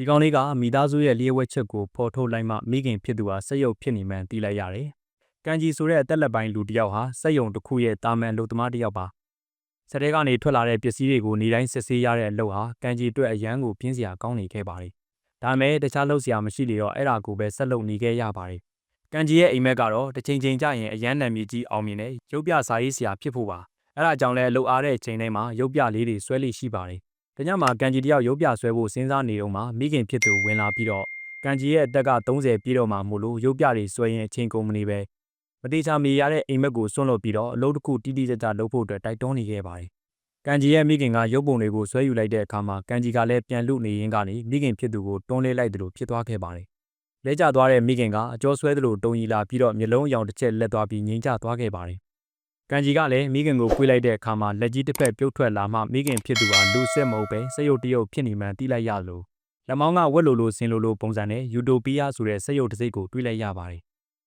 ဒီကောင်လေးကမိသားစုရဲ့လျှို့ဝှက်ချက်ကိုဖော်ထုတ်လိုက်မှမိခင်ဖြစ်သူဟာစက်ရုပ်ဖြစ်နေမှန်းသိလိုက်ရတယ်။ကန်ကြီးဆိုတဲ့အသက်လက်ပိုင်းလူတစ်ယောက်ဟာစက်ရုံတစ်ခုရဲ့တာမန်လူသမားတစ်ယောက်ပါ။စက်တဲကနေထွက်လာတဲ့ပစ္စည်းတွေကိုနေတိုင်းစစ်ဆေးရတဲ့အလုပ်ဟာကန်ကြီးအတွက်အရန်ကိုပြင်းစရာကောင်းနေခဲ့ပါတယ်။ဒါပေမဲ့တခြားလုပ်စရာမရှိလေတော့အဲ့ဒါကိုပဲဆက်လုပ်နေခဲ့ရပါတယ်။ကန်ကြီးရဲ့အိမ်မက်ကတော့တစ်ချိန်ချိန်ကျရင်အရန်နာမည်ကြီးအောင်မြင်တဲ့ရုပ်ပြစာရေးဆရာဖြစ်ဖို့ပါ။အဲ့ဒါကြောင့်လဲလှုပ်အားတဲ့ချိန်တိုင်းမှာရုပ်ပြလေးတွေဆွဲလိရှိပါတယ်။ တညမှာကန်ကြီးတယောက်ရုပ်ပြဆွဲဖို့စဉ်းစားနေတော့မှမိခင်ဖြစ်သူဝင်လာပြီးတော့ကန်ကြီးရဲ့အသက်က30ပြည့်တော့မှမို့လို့ရုပ်ပြတွေဆွဲရင်အချိန်ကုန်မနေပဲမတိချာမေရတဲ့အိမ်မက်ကိုစွန့်လွတ်ပြီးတော့အလုပ်တစ်ခုတိတိကျကျလုပ်ဖို့အတွက်တိုက်တွန်းနေခဲ့ပါတယ်။ကန်ကြီးရဲ့မိခင်ကရုပ်ပုံတွေကိုဆွဲယူလိုက်တဲ့အခါမှာကန်ကြီးကလည်းပြန်လူနေရင်းကနေမိခင်ဖြစ်သူကိုတွန်းလဲလိုက်တယ်လို့ဖြစ်သွားခဲ့ပါတယ်။လဲကျသွားတဲ့မိခင်ကအကျော်ဆွဲသလိုတုံရီလာပြီးတော့မျိုးလုံးအယောင်တစ်ချက်လက်သွားပြီးငိမ့်ကျသွားခဲ့ပါတယ်။ ကန်ကြီးကလည်းမိခင်ကိုပွေးလိုက်တဲ့အခါမှာလက်ကြီးတစ်ဖက်ပြုတ်ထွက်လာမှမိခင်ဖြစ်သူဟာလူစစ်မဟုတ်ပဲစရုပ်တရုပ်ဖြစ်နေမှန်းသိလိုက်ရလို့လက်မောင်းကဝက်လိုလိုဆင်လိုလိုပုံစံနဲ့ယူတိုပီးယားဆိုတဲ့စရုပ်တစ်စိတ်ကိုတွေးလိုက်ရပါတယ်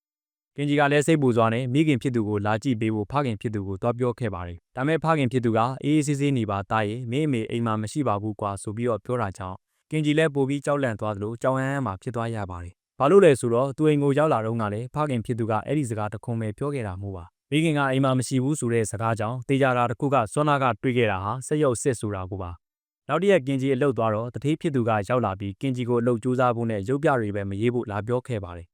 ။ကင်ဂျီကလည်းစိတ်ပူစွာနဲ့မိခင်ဖြစ်သူကိုလာကြည့်ပေးဖို့ဖခင်ဖြစ်သူကိုတွားပြောခဲ့ပါတယ်။ဒါမဲ့ဖခင်ဖြစ်သူကအေးအေးဆေးဆေးနေပါသားရဲ့မင်းအမေအိမ်မှာမရှိပါဘူးကွာဆိုပြီးတော့ပြောတာကြောင့်ကင်ဂျီလည်းပိုပြီးကြောက်လန့်သွားသလိုကြောင်ဟန်းဟန်းမှဖြစ်သွားရပါတယ်။ဘာလို့လဲဆိုတော့သူအိမ်ကိုရောက်လာတော့ကလည်းဖခင်ဖြစ်သူကအဲ့ဒီစကားတခွန်းပဲပြောခဲ့တာမို့ပါ။ မိခင်ကအိမ်မှာမရှိဘူးဆိုတဲ့စကားကြောင့်တေးကြတာတစ်ခုကစွမ်းနာကတွေးခဲ့တာဟာစက်ရုပ်စစ်ဆိုတာကိုပါနောက်တရက်ကင်ဂျီအလုတ်သွားတော့တထေးဖြစ်သူကရောက်လာပြီးကင်ဂျီကိုအလုတ်ကြိုးစားဖို့နဲ့ရုပ်ပြတွေပဲမရေးဖို့လာပြောခဲ့ပါတယ်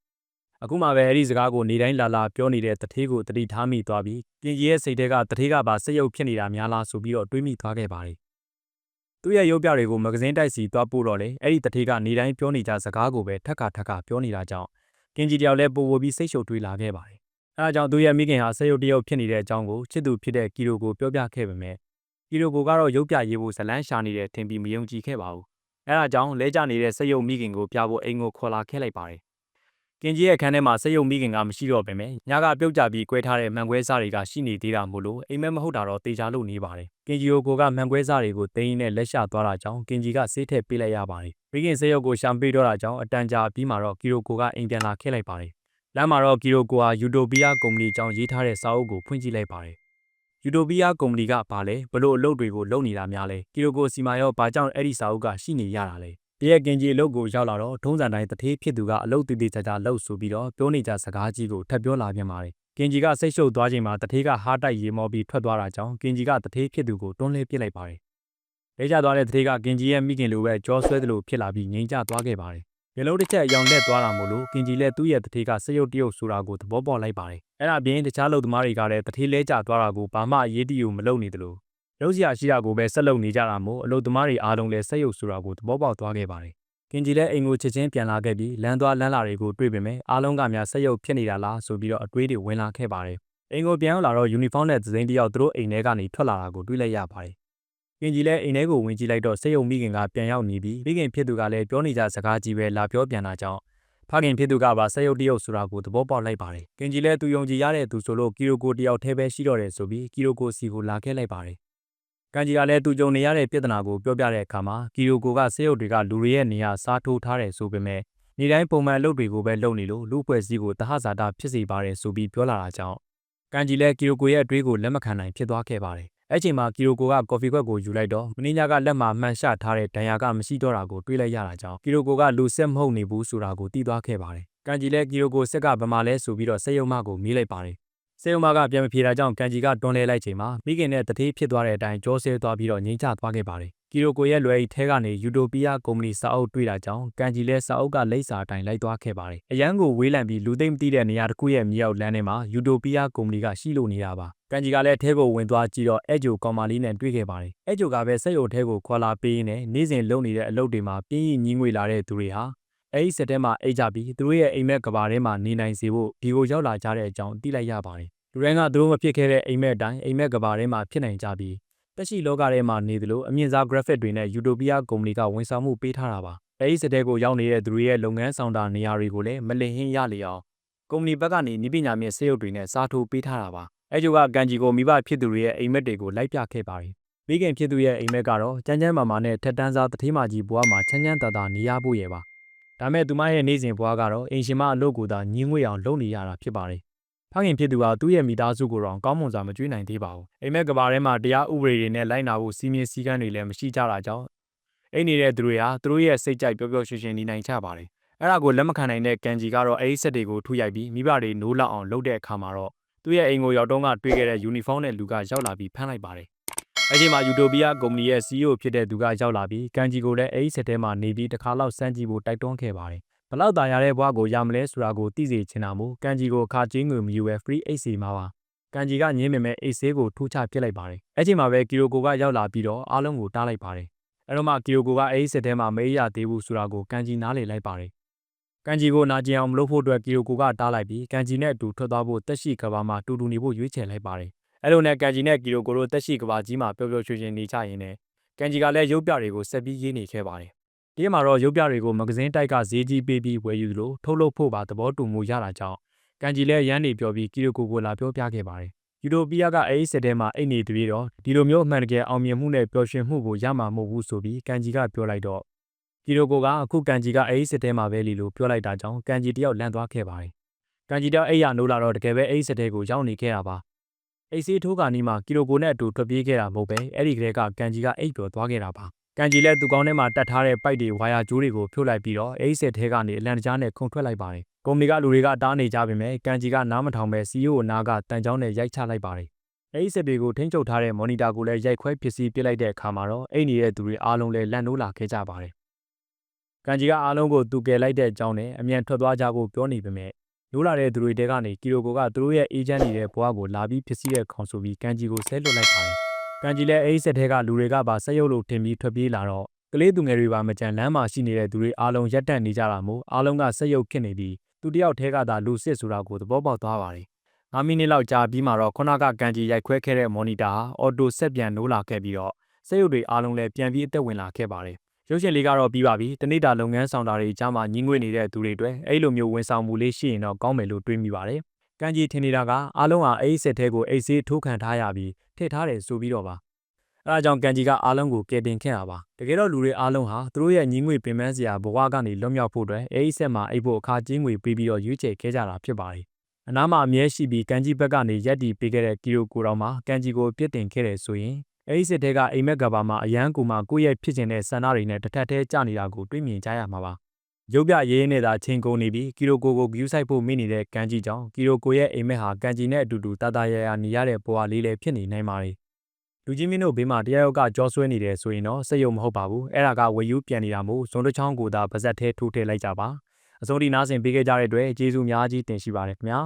အခုမှပဲအဲ့ဒီစကားကိုနေတိုင်းလာလာပြောနေတဲ့တထေးကိုတတိထားမိသွားပြီးကင်ဂျီရဲ့စိတ်ထဲကတထေးကပါစက်ရုပ်ဖြစ်နေတာများလားဆိုပြီးတော့တွေးမိသွားခဲ့ပါတယ်သူ့ရဲ့ရုပ်ပြတွေကိုမဂဇင်းတိုက်စီသွားပို့တော့လေအဲ့ဒီတထေးကနေတိုင်းပြောနေကြစကားကိုပဲထက်ခါထက်ခါပြောနေတာကြောင့်ကင်ဂျီတယောက်လည်းပို့ပို့ပြီးစိတ်ရှုပ်တွေးလာခဲ့ပါတယ် အဲဒါကြောင့်သူရဲ့မိခင်ဟာစက်ရုပ်တရုပ်ဖြစ်နေတဲ့အကြောင်းကိုချစ်သူဖြစ်တဲ့ကီရိုကိုပြောပြခဲ့ပေမဲ့ကီရိုကိုကတော့ရုပ်ပြရေးဖို့ဇလန်းရှာနေတယ်ထင်ပြီးမယုံကြည်ခဲ့ပါဘူးအဲဒါကြောင့်လဲကျနေတဲ့စက်ရုပ်မိခင်ကိုပြဖို့အိမ်ကိုခေါ်လာခဲ့လိုက်ပါတယ်ကင်ကြီးရဲ့အခန်းထဲမှာစက်ရုပ်မိခင်ကမရှိတော့ပေမဲ့ညကပြုတ်ကြပြီးကွဲထားတဲ့မှန်ကွဲစားတွေကရှိနေသေးတာမို့လို့အိမ်မက်မဟုတ်တာတော့တေချာလို့နေပါတယ်ကင်ဂျီယိုကိုကမှန်ကွဲစားတွေကိုတင်းရင်းနဲ့လက်ရှသွားတာကြောင့်ကင်ဂျီကဆေးထည့်ပေးလိုက်ရပါတယ်မိခင်စက်ရုပ်ကိုရှံပေးတော့တာကြောင့်အတန်ကြာပြီးမှတော့ကီရိုကိုကအိမ်ပြန်လာခဲ့လိုက်ပါတယ် လမ်းမှာတော့ကီရိုကိုဟာယူတိုပီးယားကုမ္ပဏီအကြောင်းရေးထားတဲ့စာအုပ်ကိုဖွင့်ကြည့်လိုက်ပါတယ်။ယူတိုပီးယားကုမ္ပဏီကဘာလဲဘလို့အလုပ်တွေကိုလုပ်နေတာများလဲကီရိုကိုစီမာရောဘာကြောင့်အဲ့ဒီစာအုပ်ကရှိနေရတာလဲ။တရက်ကင်ကြီးအလုပ်ကိုရောက်လာတော့ထုံးစံတိုင်းတထေးဖြစ်သူကအလုပ်တည်တည်ချာချာလုပ်ဆိုပြီးတော့ပြောနေကြစကားကြီးကိုထပ်ပြောလာပြန်ပါတယ်။ကင်ဂျီကစိတ်ရှုပ်သွားချိန်မှာတထေးကဟားတိုက်ရေမောပြီးထွက်သွားတာကြောင့်ကင်ဂျီကတထေးဖြစ်သူကိုတွန်းလှဲပစ်လိုက်ပါတယ်။လဲကျသွားတဲ့တထေးကကင်ဂျီရဲ့မိခင်လိုပဲကြောဆွဲသလိုဖြစ်လာပြီးငြိမ်ကျသွားခဲ့ပါတယ် မျက်လုံးတစ်ချက်အယောင်လက်သွားတာမို့လို့ကင်ဂျီလည်းသူ့ရဲ့တထေးကစရုပ်တရုပ်ဆိုတာကိုသဘောပေါက်လိုက်ပါတယ်။အဲ့ဒါပြင်တခြားလူသမားတွေကလည်းတထေးလဲကျသွားတာကိုဘာမှအရေးတယူမလုပ်နေသလိုလုံးစရာရှိတာကိုပဲဆက်လုပ်နေကြတာမို့အလုပ်သမားတွေအားလုံးလည်းစက်ရုပ်ဆိုတာကိုသဘောပေါက်သွားခဲ့ပါတယ်။ကင်ဂျီလည်းအိမ်ကိုချက်ချင်းပြန်လာခဲ့ပြီးလမ်းသွားလမ်းလာတွေကိုတွေ့ပေမဲ့အားလုံးကများစက်ရုပ်ဖြစ်နေတာလားဆိုပြီးတော့အတွေးတွေဝင်လာခဲ့ပါတယ်။အိမ်ကိုပြန်ရောက်လာတော့ယူနီဖောင်းနဲ့သစိမ်းတယောက်သူတို့အိမ်ထဲကနေထွက်လာတာကိုတွေ့လိုက်ရပါတယ် ကင်ကြီးလည်းအိမ်ထဲကိုဝင်ကြည့်လိုက်တော့စိတ်ယုံမိခင်ကပြန်ရောက်နေပြီးမိခင်ဖြစ်သူကလည်းပြောနေကြစကားကြီးပဲလာပြောပြန်တာကြောင့်ဖခင်ဖြစ်သူကပါစိတ်ယုံတရုပ်ဆိုတာကိုသဘောပေါက်လိုက်ပါတယ်ကင်ကြီးလည်းသူယုံကြည်ရတဲ့သူဆိုလို့ကီရိုကိုတယောက်ထဲပဲရှိတော့တယ်ဆိုပြီးကီရိုကိုစီကိုလာခဲ့လိုက်ပါတယ်ကန်ကြီးကလည်းသူကြုံနေရတဲ့ပြဿနာကိုပြောပြတဲ့အခါမှာကီရိုကိုကစိတ်ယုံတွေကလူတွေရဲ့နေရာစားထိုးထားတယ်ဆိုပေမဲ့နေတိုင်းပုံမှန်အလုပ်တွေကိုပဲလုပ်နေလို့လူပွဲစည်းကိုတဟဇာတာဖြစ်စေပါတယ်ဆိုပြီးပြောလာတာကြောင့်ကန်ကြီးလည်းကီရိုကိုရဲ့အတွေးကိုလက်မခံနိုင်ဖြစ်သွားခဲ့ပါတယ် အဲ့ချိန်မှာကီရိုကိုကကော်ဖီခွက်ကိုယူလိုက်တော့မင်းညာကလက်မှာမှန်ရှထားတဲ့ဒဏ်ရာကမရှိတော့တာကိုတွေးလိုက်ရတာကြောင့်ကီရိုကိုကလူဆက်မဟုတ်နေဘူးဆိုတာကိုသိသွားခဲ့ပါတယ်။ကန်ဂျီလည်းကီရိုကိုဆက်ကဗမာလဲဆိုပြီးတော့စေယုံမကိုမေးလိုက်ပါတယ်။စေယုံမကပြန်မဖြေတာကြောင့်ကန်ဂျီကတွန်းလဲလိုက်ချိန်မှာမိခင်နဲ့တထေးဖြစ်သွားတဲ့အတိုင်းကြောဆဲသွားပြီးတော့ငြိမ်ချသွားခဲ့ပါတယ်။ ကီရိုကိုရဲ့လွယ်ဤထဲကနေယူတိုပီးယားကုမ္ပဏီစာအုပ်တွေ့တာကြောင့်ကန်ဂျီလဲစာအုပ်ကလိပ်စာအတိုင်းလိုက်သွားခဲ့ပါတယ်။အရန်ကိုဝေးလံပြီးလူသိမ့်မသိတဲ့နေရာတစ်ခုရဲ့မြေအောက်လမ်းထဲမှာယူတိုပီးယားကုမ္ပဏီကရှိလို့နေတာပါ။ကန်ဂျီကလည်းအဲကိုဝင်သွားကြည့်တော့အဲဂျိုကောင်မလေးနဲ့တွေ့ခဲ့ပါတယ်။အဲဂျိုကပဲစက်ရုံထဲကိုခေါ်လာပေးရင်းနဲ့နေ့စဉ်လုပ်နေတဲ့အလုပ်တွေမှာပြင်းရင်ညင်းငွေလာတဲ့သူတွေဟာအဲဒီစက်ထဲမှာအိတ်ကြပြီးသူတို့ရဲ့အိမ်မက်ကဘာထဲမှာနေနိုင်စေဖို့ဒီကိုရောက်လာကြတဲ့အကြောင်းသိလိုက်ရပါတယ်။လူတိုင်းကသူတို့မဖြစ်ခဲ့တဲ့အိမ်မက်အတိုင်းအိမ်မက်ကဘာထဲမှာဖြစ်နိုင်ကြပြီး တက်ရှိလောကထဲမှာနေသလိုအမြင့်စား graphic တွေနဲ့ Utopia ကုမ္ပဏီကဝန်ဆောင်မှုပေးထားတာပါ။အဲဒီစတဲ့ကိုရောက်နေတဲ့သူတွေရဲ့လုပ်ငန်းဆောင်တာနေရာတွေကိုလည်းမလင်ဟင်းရလေအောင်ကုမ္ပဏီဘက်ကနေနိပညာမြင့်စေရုပ်တွေနဲ့စားထိုးပေးထားတာပါ။အဲကျိုကကန်ဂျီကိုမိဘဖြစ်သူတွေရဲ့အိမ်မက်တွေကိုလိုက်ပြခဲ့ပါတယ်။မိခင်ဖြစ်သူရဲ့အိမ်မက်ကတော့ချမ်းချမ်းမာမာနဲ့ထက်တန်းစားတထေးမကြီးဘွားမှာချမ်းချမ်းသာသာနေရဖို့ရဲ့ပါ။ဒါမဲ့သူမရဲ့နေစဉ်ဘွားကတော့အိမ်ရှင်မအလုပ်ကိုသာညင်းငွေအောင်လုပ်နေရတာဖြစ်ပါတယ် ဖခင်ဖြစ်သူဟာသူ့ရဲ့မိသားစုကိုတော့ကောင်းမွန်စွာမကြွေးနိုင်သေးပါဘူးအိမ်မက်ကဘာထဲမှာတရားဥပဒေတွေနဲ့လိုက်နာဖို့စီမင်းစည်းကမ်းတွေလည်းမရှိကြတာကြောင့်အိတ်နေတဲ့သူတွေဟာသူတို့ရဲ့စိတ်ကြိုက်ပျော်ပျော်ရွှင်ရွှင်နေနိုင်ကြပါတယ်အဲ့ဒါကိုလက်မခံနိုင်တဲ့ကန်ဂျီကတော့အဲ့ဒီစက်တွေကိုထုရိုက်ပြီးမိဘတွေနိုးလောက်အောင်လုပ်တဲ့အခါမှာတော့သူ့ရဲ့အိမ်ကိုရောက်တော့ကတွေ့ခဲ့တဲ့ယူနီဖောင်းနဲ့လူကရောက်လာပြီးဖမ်းလိုက်ပါတယ်အဲ့ဒီမှာယူတိုပီးယားကုမ္ပဏီရဲ့ CEO ဖြစ်တဲ့သူကရောက်လာပြီးကန်ဂျီကိုလည်းအဲ့ဒီစက်ထဲမှာနေပြီးတစ်ခါလောက်စမ်းကြည့်ဖို့တိုက်တွန်းခဲ့ပါတယ် ဘလောက်တာရတဲ့ဘွားကိုရမလဲဆိုတာကိုသိစေချင်တာမို့ကန်ဂျီကိုအခါချင်းငွေမယူပဲ free အိတ်စီမှာပါကန်ဂျီကညင်းမြင်မဲ့အိတ်ဆေးကိုထိုးချပစ်လိုက်ပါတယ်အဲ့ချိန်မှာပဲကီရိုကိုကရောက်လာပြီးတော့အားလုံးကိုတားလိုက်ပါတယ်အဲ့တော့မှကီရိုကိုကအဲ့ဒီစက်ထဲမှာမေးရသေးဘူးဆိုတာကိုကန်ဂျီနားလေလိုက်ပါတယ်ကန်ဂျီကိုနာကျင်အောင်မလုပ်ဖို့အတွက်ကီရိုကိုကတားလိုက်ပြီးကန်ဂျီနဲ့အတူထွက်သွားဖို့တက်ရှိကဘာမှာတူတူနေဖို့ရွေးချယ်လိုက်ပါတယ်အဲ့လိုနဲ့ကန်ဂျီနဲ့ကီရိုကိုတို့တက်ရှိကဘာကြီးမှာပျော်ပျော်ရွှင်ရွှင်နေကြရင်းနဲ့ကန်ဂျီကလည်းရုပ်ပြတွေကိုဆက်ပြီးရေးနေခဲ့ပါတယ် ဒီမှာတော့ရုပ်ပြတွေကိုမဂဇင်းတိုက်ကဈေးကြီးပေးပြီးဝယ်ယူသလိုထုတ်လုပ်ဖို့ပါသဘောတူမှုရတာကြောင့်ကန်ဂျီလည်းရမ်းနေပြောပြီးကီရိုကိုကိုလာပြောပြခဲ့ပါတယ်ယူတိုပီးယားကအဲ့ဒီစက်ထဲမှာအိတ်နေသေးတော့ဒီလိုမျိုးအမှန်တကယ်အောင်မြင်မှုနဲ့ပျော်ရွှင်မှုကိုရမှာမဟုတ်ဘူးဆိုပြီးကန်ဂျီကပြောလိုက်တော့ကီရိုကိုကအခုကန်ဂျီကအဲ့ဒီစက်ထဲမှာပဲလီလို့ပြောလိုက်တာကြောင့်ကန်ဂျီတယောက်လန့်သွားခဲ့ပါတယ်ကန်ဂျီတယောက်အိတ်ရနိုးလာတော့တကယ်ပဲအဲ့ဒီစက်ထဲကိုရောက်နေခဲ့တာပါအိတ်စီးထိုးကနီးမှာကီရိုကိုနဲ့အတူထွက်ပြေးခဲ့တာမဟုတ်ပဲအဲ့ဒီကလေးကကန်ဂျီကအိတ်ပျော်သွားခဲ့တာပါ ကန်ဂျီလည်းသူကောင်းထဲမှာတတ်ထားတဲ့ပိုက်တွေဝါယာကြိုးတွေကိုဖြုတ်လိုက်ပြီးတော့အိတ်စက်ထဲကနေအလန်တကြားနဲ့ခုန်ထွက်လိုက်ပါတယ်ကုမ္ပဏီကလူတွေကတားနေကြပေမဲ့ကန်ဂျီကနားမထောင်ပဲ CEO အနာကတန်ချောင်းနဲ့ရိုက်ချလိုက်ပါတယ်အဲဒီစက်တွေကိုထိန်းချုပ်ထားတဲ့မော်နီတာကိုလည်းရိုက်ခွဲဖြစ်စီပစ်လိုက်တဲ့အခါမှာတော့အိတ်နေတဲ့သူတွေအားလုံးလည်းလန့်နိုးလာခဲ့ကြပါတယ်။ကန်ဂျီကအားလုံးကိုသူကယ်လိုက်တဲ့အကြောင်းနဲ့အမြန်ထွက်သွားကြဖို့ပြောနေပေမဲ့လိုးလာတဲ့သူတွေတဲကနေကီရိုကိုကသူတို့ရဲ့အေဂျင့်နေတဲ့ဘွားကိုလာပြီးဖြစ်စီတဲ့ခေါင်ဆိုပြီးကန်ဂျီကိုဆဲလွတ်လိုက်ပါတယ်။ ကန်ဂျီလည်းအဲဒီစက်ထဲကလူတွေကပါဆက်ရုပ်လို့ထင်ပြီးထွက်ပြေးလာတော့ကလေးသူငယ်တွေပါမကြံလမ်းမှာရှိနေတဲ့သူတွေအားလုံးရက်တက်နေကြတာမို့အားလုံးကဆက်ရုပ်ခစ်နေပြီးသူတယောက်ထဲကသာလူစစ်ဆိုတာကိုသဘောပေါက်သွားပါတယ်9မိနစ်လောက်ကြာပြီးမှတော့ခုနကကန်ဂျီရိုက်ခွဲခဲ့တဲ့မော်နီတာဟာအော်တိုဆက်ပြန်နိုးလာခဲ့ပြီးတော့စက်ရုပ်တွေအားလုံးလည်းပြန်ပြီးအသက်ဝင်လာခဲ့ပါတယ်။ရုပ်ရှင်လေးကတော့ပြီးပါပြီ။တနေ့တာလုပ်ငန်းဆောင်တာတွေကြားမှာညီငွေနေတဲ့သူတွေအတွက်အဲ့လိုမျိုးဝန်ဆောင်မှုလေးရှိရင်တော့ကောင်းမယ်လို့တွေးမိပါတယ်။ ကန်ဂျီထင်နေတာကအားလုံးဟာအဲ့ဒီစက်ထဲကိုအိတ်ဆေးထိုးခံထားရပြီးထည့်ထားတယ်ဆိုပြီးတော့ပါ။အဲဒါကြောင့်ကန်ဂျီကအားလုံးကိုကယ်တင်ခဲ့တာပါတကယ်တော့လူတွေအားလုံးဟာသူတို့ရဲ့ညီငွေပင်ပန်းစရာဘဝကနေလွတ်မြောက်ဖို့အတွက်အဲဒီဆက်မှာအိပ်ဖို့အခါကြီးငွေပေးပြီးတော့ရွေးချယ်ခဲ့ကြတာဖြစ်ပါတယ်အနားမှာအမြဲရှိပြီးကန်ကြီးဘက်ကနေရက်တီပေးခဲ့တဲ့ကီရိုကိုတော်မှာကန်ကြီးကိုပြစ်တင်ခဲ့တယ်ဆိုရင်အဲဒီစစ်တဲကအိမ်မက်ကဘာမှာအရန်ကူမှာကိုယ့်ရဲ့ဖြစ်ခြင်းတဲ့ဆန္ဒတွေနဲ့တစ်ထပ်တည်းကြနေတာကိုတွေ့မြင်ကြရမှာပါ ရုပ်ပြရေးရင်းနေတာချင်းကုန်နေပြီးကီရိုကိုကိုဂယူးဆိုင်ဖို့မိနေတဲ့ကန်ကြီးကြောင့်ကီရိုကိုရဲ့အိမ်မက်ဟာကန်ကြီးနဲ့အတူတူတာတာရရနေရတဲ့ဘဝလေးလည်းဖြစ်နေနိုင်ပါတယ်လူကြီးမင်းတို့ဘေးမှာတရားရောက်ကကြောဆွဲနေတယ်ဆိုရင်တော့စိတ်ယုံမဟုတ်ပါဘူးအဲ့ဒါကဝေယူပြန်နေတာမို့ဇွန်တစ်ချောင်းကိုသာပါဇက်သေးထိုးထည့်လိုက်ကြပါအစိုးရနားဆင်ပေးခဲ့ကြတဲ့အတွက်ကျေးဇူးများကြီးတင်ရှိပါတယ်ခင်ဗျာ